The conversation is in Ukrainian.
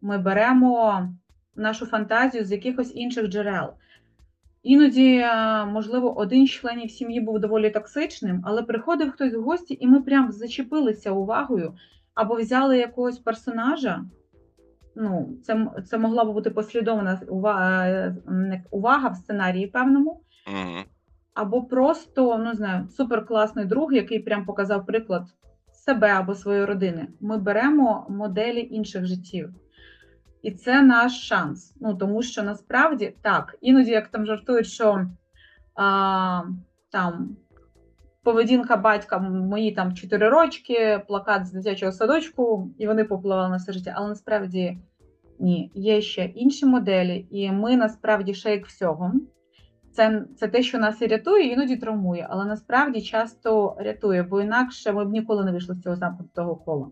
Ми беремо нашу фантазію з якихось інших джерел. Іноді, е, можливо, один з членів сім'ї був доволі токсичним, але приходив хтось в гості, і ми прям зачепилися увагою або взяли якогось персонажа. Ну, це, це могла б бути послідовна увага, увага в сценарії певному, або просто, ну, знаю, суперкласний друг, який прям показав приклад себе або своєї родини. Ми беремо моделі інших життів. І це наш шанс. Ну, тому що насправді так, іноді, як там жартують, що а, там поведінка батька мої там 4 рочки, плакат з дитячого садочку, і вони попливали на все життя. Але насправді ні, є ще інші моделі, і ми насправді шейк всього. Це, це те, що нас і рятує, іноді травмує, але насправді часто рятує, бо інакше ми б ніколи не вийшли з цього замкнутого кола.